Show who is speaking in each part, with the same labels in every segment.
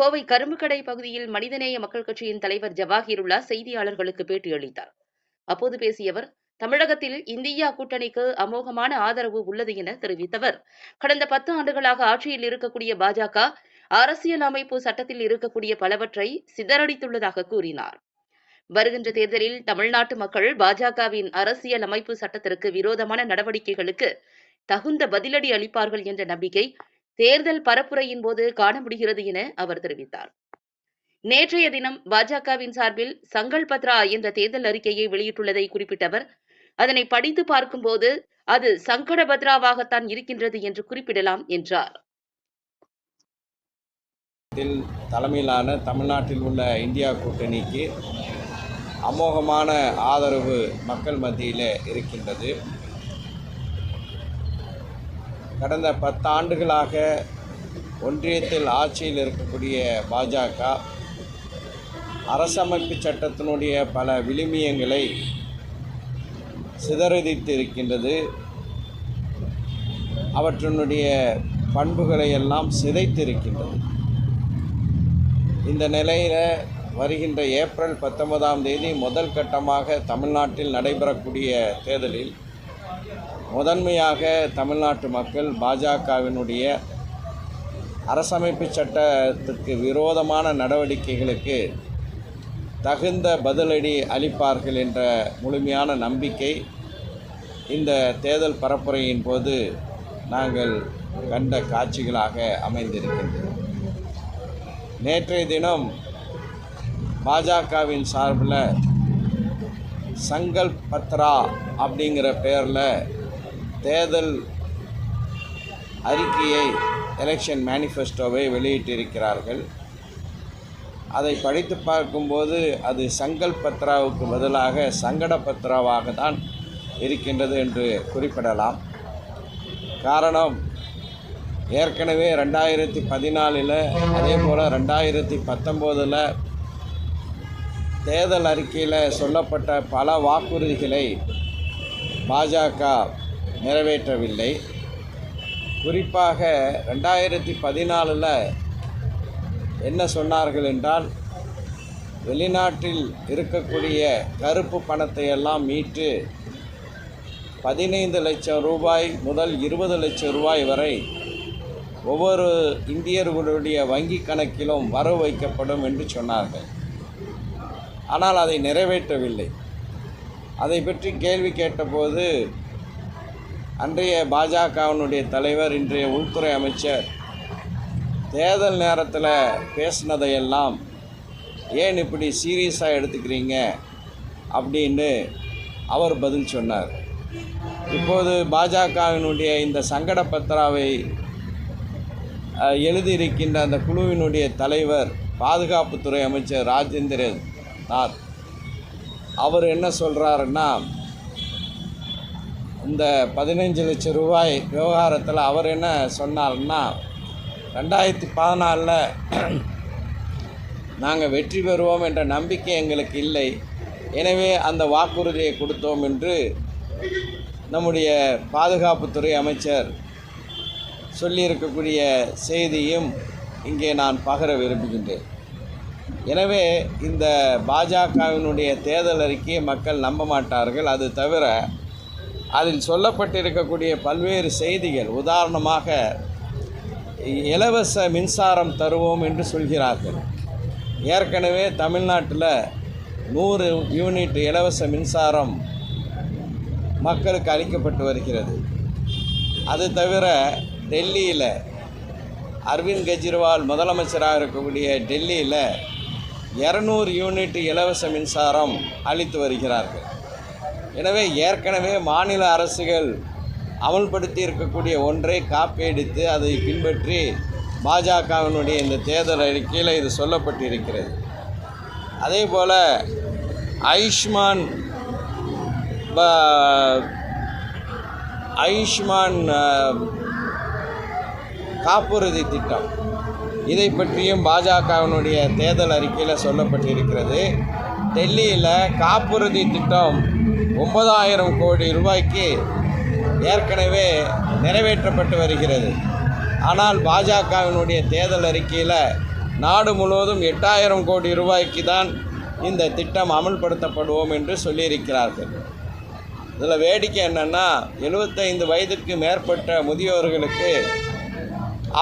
Speaker 1: கோவை கரும்புக்கடை பகுதியில் மனிதநேய மக்கள் கட்சியின் தலைவர் ஜவாஹிருல்லா செய்தியாளர்களுக்கு பேட்டியளித்தார். அப்போது பேசிய அவர் தமிழகத்தில் இந்தியா கூட்டணிக்கு அமோகமான ஆதரவு உள்ளது என தெரிவித்தவர். கடந்த பத்து ஆண்டுகளாக ஆட்சியில் இருக்கக்கூடிய பாஜக அரசியல் அமைப்பு சட்டத்தில் இருக்கக்கூடிய பலவற்றை சிதறடித்துள்ளதாக கூறினார். வருகின்ற தேர்தலில் தமிழ்நாட்டு மக்கள் பாஜகவின் அரசியல் அமைப்பு சட்டத்திற்கு விரோதமான நடவடிக்கைகளுக்கு தகுந்த பதிலடி அளிப்பார்கள் என்ற நம்பிக்கை தேர்தல் பரப்புரையின் போது காண முடிகிறது என அவர் தெரிவித்தார். நேற்றைய தினம் பாஜகவின் சார்பில் சங்கல் பத்ரா என்ற தேர்தல் அறிக்கையை வெளியிட்டுள்ளதை குறிப்பிட்ட அவர் அதனை படித்து பார்க்கும்போது அது சங்கட பத்ராவாகத்தான் இருக்கின்றது என்று குறிப்பிடலாம் என்றார்.
Speaker 2: தலைமையிலான தமிழ்நாட்டில் உள்ள இந்தியா கூட்டணிக்கு அமோகமான ஆதரவு மக்கள் மத்தியில் இருக்கின்றது. கடந்த பத்தாண்டுகளாக ஒன்றியத்தில் ஆட்சியில் இருக்கக்கூடிய பாஜக அரசமைப்பு சட்டத்தினுடைய பல விழுமியங்களை சிதறடித்து இருக்கின்றது அவற்றினுடைய பண்புகளை எல்லாம் சிதைத்திருக்கின்றது. இந்த நிலையில் வருகின்ற ஏப்ரல் பத்தொன்பதாம் தேதி முதல் கட்டமாக தமிழ்நாட்டில் நடைபெறக்கூடிய தேர்தலில் முதன்மையாக தமிழ்நாட்டு மக்கள் பாஜகவினுடைய அரசமைப்பு சட்டத்திற்கு விரோதமான நடவடிக்கைகளுக்கு தகுந்த பதிலடி அளிப்பார்கள் என்ற முழுமையான நம்பிக்கை இந்த தேர்தல் பரப்புரையின் போது நாங்கள் கண்ட காட்சிகளாக அமைந்திருக்கின்றன. நேற்றைய தினம் பாஜகவின் சார்பில் சங்கல் பத்ரா அப்படிங்கிற பெயரில் தேர்தல் அறிக்கையை எலெக்ஷன் மேனிஃபெஸ்டோவை வெளியிட்டிருக்கிறார்கள். அதை படித்து பார்க்கும்போது அது சங்கல் பத்ராவுக்கு பதிலாக சங்கட பத்ராவாக தான் இருக்கின்றது என்று குறிப்பிடலாம். காரணம் ஏற்கனவே ரெண்டாயிரத்தி பதினாலில் அதே போல் ரெண்டாயிரத்தி பத்தொம்போதில் தேர்தல் அறிக்கையில் சொல்லப்பட்ட பல வாக்குறுதிகளை பாஜக நிறைவேற்றவில்லை. குறிப்பாக ரெண்டாயிரத்தி பதினாலில் என்ன சொன்னார்கள் என்றால் வெளிநாட்டில் இருக்கக்கூடிய கருப்பு பணத்தை எல்லாம் மீட்டு பதினைந்து லட்சம் ரூபாய் முதல் இருபது லட்சம் ரூபாய் வரை ஒவ்வொரு இந்தியர்களுடைய வங்கி கணக்கிலும் வரவு வைக்கப்படும் என்று சொன்னார்கள். ஆனால் அதை நிறைவேற்றவில்லை. அதை பற்றி கேள்வி கேட்டபோது அன்றைய பாஜகவினுடைய தலைவர் இன்றைய உள்துறை அமைச்சர் தேர்தல் நேரத்தில் பேசினதையெல்லாம் ஏன் இப்படி சீரியஸாக எடுத்துக்கிறீங்க அப்படின்னு அவர் பதில் சொன்னார். இப்போது பாஜகவினுடைய இந்த சங்கட பத்ராவை எழுதியிருக்கின்ற அந்த குழுவினுடைய தலைவர் பாதுகாப்புத்துறை அமைச்சர் ராஜேந்திர நாத் அவர் என்ன சொல்கிறாருன்னா இந்த பதினஞ்சு லட்சம் ரூபாய் விவகாரத்தில் அவர் என்ன சொன்னார்னா ரெண்டாயிரத்தி பதினாலில் நாங்கள் வெற்றி பெறுவோம் என்ற நம்பிக்கை எங்களுக்கு இல்லை. எனவே அந்த வாக்குறுதியை கொடுத்தோம் என்று நம்முடைய பாதுகாப்புத்துறை அமைச்சர் சொல்லியிருக்கக்கூடிய செய்தியும் இங்கே நான் பகர விரும்புகின்றேன். எனவே இந்த பாஜகவினுடைய தேர்தல் அறிக்கையை மக்கள் நம்ப மாட்டார்கள். அது தவிர அதில் சொல்லப்பட்டிருக்கக்கூடிய பல்வேறு செய்திகள். உதாரணமாக இலவச மின்சாரம் தருவோம் என்று சொல்கிறார்கள். ஏற்கனவே தமிழ்நாட்டில் நூறு யூனிட் இலவச மின்சாரம் மக்களுக்கு அளிக்கப்பட்டு வருகிறது. அது தவிர டெல்லியில் அரவிந்த் கெஜ்ரிவால் முதலமைச்சராக இருக்கக்கூடிய டெல்லியில் இரநூறு யூனிட் இலவச மின்சாரம் அளித்து வருகிறார்கள். எனவே ஏற்கனவே மாநில அரசுகள் அமல்படுத்தி இருக்கக்கூடிய ஒன்றை காப்பியடித்து அதை பின்பற்றி பாஜகவினுடைய இந்த தேர்தல் அறிக்கையில் இது சொல்லப்பட்டிருக்கிறது. அதே போல் ஆயுஷ்மான் ஆயுஷ்மான் காப்புறுதி திட்டம். இதை பற்றியும் பாஜகவினுடைய தேர்தல் அறிக்கையில் சொல்லப்பட்டிருக்கிறது. டெல்லியில் காப்புறுதி திட்டம் ஒன்பதாயிரம் கோடி ரூபாய்க்கு ஏற்கனவே நிறைவேற்றப்பட்டு வருகிறது. ஆனால் பாஜகவினுடைய தேர்தல் அறிக்கையில் நாடு முழுவதும் எட்டாயிரம் கோடி ரூபாய்க்கு தான் இந்த திட்டம் அமல்படுத்தப்படுவோம் என்று சொல்லியிருக்கிறார்கள். இதில் வேடிக்கை என்னென்னா எழுபத்தைந்து வயதுக்கு மேற்பட்ட முதியோர்களுக்கு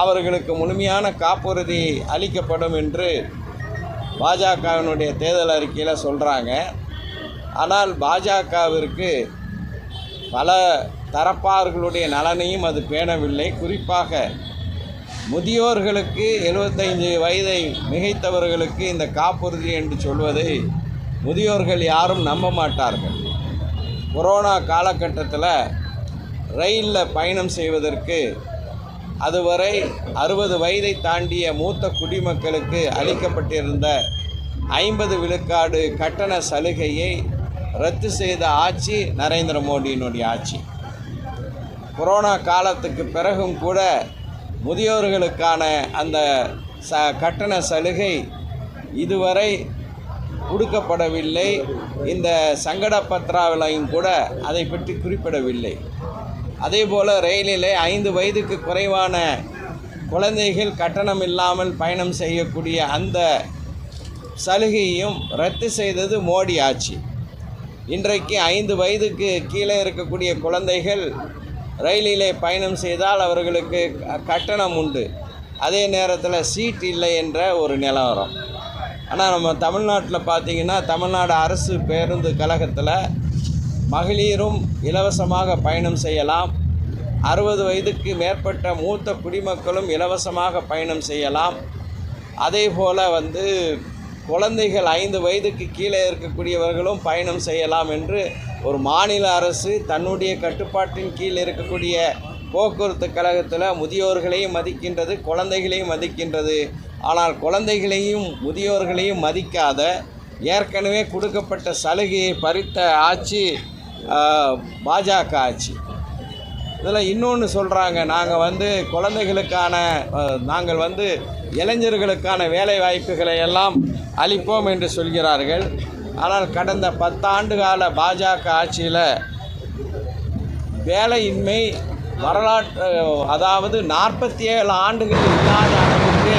Speaker 2: அவர்களுக்கு முழுமையான காப்புறுதி அளிக்கப்படும் என்று பாஜகவினுடைய தேர்தல் அறிக்கையில் சொல்கிறாங்க ஆனால் பாஜகவிற்கு பல தரப்பார்களுடைய நலனையும் அது பேணவில்லை. குறிப்பாக முதியோர்களுக்கு எழுபத்தைந்து வயதை மிகைத்தவர்களுக்கு இந்த காப்புறுதி என்று சொல்வதை முதியோர்கள் யாரும் நம்ப மாட்டார்கள். கொரோனா காலகட்டத்தில் ரயிலில் பயணம் செய்வதற்கு அதுவரை அறுபது வயதை தாண்டிய மூத்த குடிமக்களுக்கு அளிக்கப்பட்டிருந்த ஐம்பது விழுக்காடு கட்டண சலுகையை ரத்து செய்த ஆட்சி நரேந்திர மோடியினுடைய ஆட்சி. கொரோனா காலத்துக்கு பிறகும் கூட முதியோர்களுக்கான அந்த ச கட்டண சலுகை இதுவரை கொடுக்கப்படவில்லை. இந்த சங்கட பத்ராவிலையும் கூட அதை பற்றி குறிப்பிடவில்லை. அதே போல் ரயிலிலே ஐந்து வயதுக்கு குறைவான குழந்தைகள் கட்டணம் இல்லாமல் பயணம் செய்யக்கூடிய அந்த சலுகையும் ரத்து செய்தது மோடி ஆட்சி. இன்றைக்கு ஐந்து வயதுக்கு கீழே இருக்கக்கூடிய குழந்தைகள் ரயிலிலே பயணம் செய்தால் அவர்களுக்கு கட்டணம் உண்டு. அதே நேரத்தில் சீட் இல்லை என்ற ஒரு நிலவரம். ஆனால் நம்ம தமிழ்நாட்டில் பார்த்தீங்கன்னா தமிழ்நாடு அரசு பேருந்து கழகத்தில் மகளிரும் இலவசமாக பயணம் செய்யலாம். அறுபது வயதுக்கு மேற்பட்ட மூத்த குடிமக்களும் இலவசமாக பயணம் செய்யலாம். அதே போல் வந்து குழந்தைகள் ஐந்து வயதுக்கு கீழே இருக்கக்கூடியவர்களும் பயணம் செய்யலாம் என்று ஒரு மாநில அரசு தன்னுடைய கட்டுப்பாட்டின் கீழ் இருக்கக்கூடிய போக்குவரத்து கழகத்தில் முதியோர்களையும் மதிக்கின்றது குழந்தைகளையும் மதிக்கின்றது. ஆனால் குழந்தைகளையும் முதியோர்களையும் மதிக்காத ஏற்கனவே கொடுக்கப்பட்ட சலுகையை பறித்த ஆட்சி பாஜக ஆட்சி. இதில் இன்னொன்று சொல்கிறாங்க நாங்கள் வந்து குழந்தைகளுக்கான நாங்கள் வந்து இளைஞர்களுக்கான வேலை வாய்ப்புகளை எல்லாம் அளிப்போம் என்று சொல்கிறார்கள். ஆனால் கடந்த பத்தாண்டு கால பாஜக ஆட்சியில் வேலையின்மை வரலாற்று அதாவது நாற்பத்தி ஏழு ஆண்டுகள் இல்லாத அளவுக்கு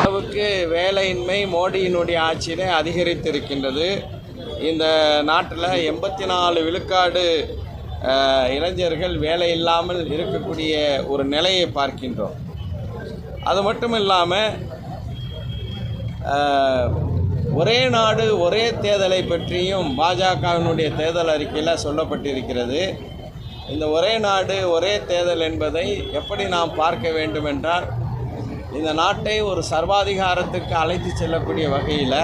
Speaker 2: அளவுக்கு வேலையின்மை மோடியினுடைய ஆட்சியிலே அதிகரித்திருக்கின்றது. இந்த நாட்டில் எண்பத்தி நாலு விழுக்காடு இளைஞர்கள் வேலை இல்லாமல் இருக்கக்கூடிய ஒரு நிலையை பார்க்கின்றோம். அது மட்டும் இல்லாமல் ஒரே நாடு ஒரே தேர்தலை பற்றியும் பாஜகவினுடைய தேர்தல் அறிக்கையில் சொல்லப்பட்டிருக்கிறது. இந்த ஒரே நாடு ஒரே தேர்தல் என்பதை எப்படி நாம் பார்க்க வேண்டும் என்றால் இந்த நாட்டை ஒரு சர்வாதிகாரத்துக்கு அழைத்து செல்லக்கூடிய வகையில்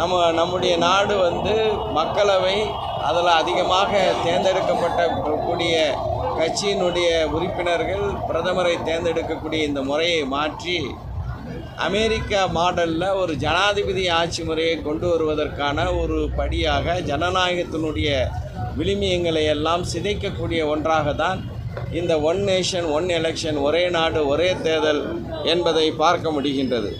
Speaker 2: நம்ம நம்முடைய நாடு வந்து மக்களவை அதில் அதிகமாக தேர்ந்தெடுக்கப்பட்ட கூடிய கட்சியினுடைய உறுப்பினர்கள் பிரதமரை தேர்ந்தெடுக்கக்கூடிய இந்த முறையை மாற்றி அமெரிக்கா மாடலில் ஒரு ஜனாதிபதி ஆட்சி முறையை கொண்டு வருவதற்கான ஒரு படியாக ஜனநாயகத்தினுடைய விளிமியங்களை எல்லாம் சிதைக்கக்கூடிய ஒன்றாக தான் இந்த ஒன் நேஷன் ஒன் எலெக்ஷன் ஒரே நாடு ஒரே தேர்தல் என்பதை பார்க்க முடிகின்றது.